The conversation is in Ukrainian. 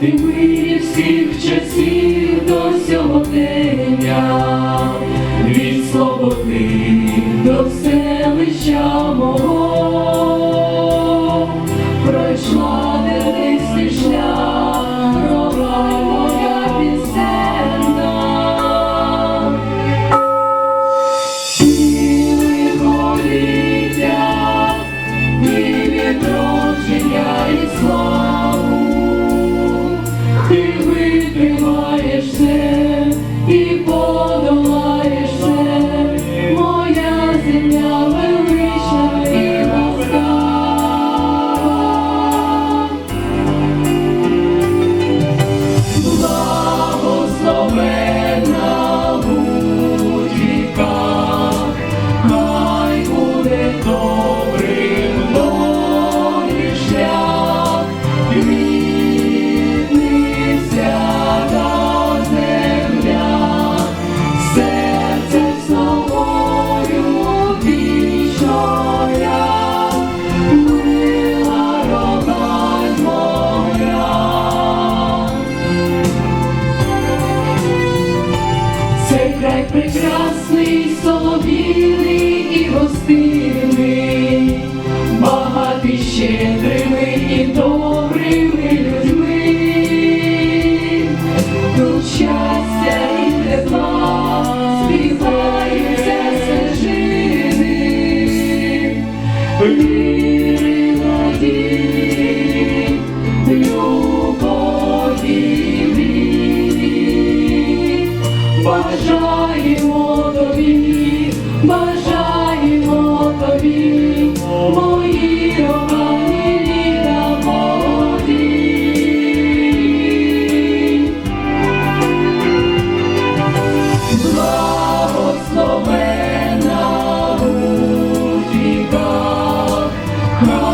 ти всіх часів до сьогодення, від свободи до селища. Гостинний, багатий щедрими і добрими людьми. Тут щастя і тепла, співаються стежини, віри, надії, любові. Бажаємо тобі, бажаємо. Oh.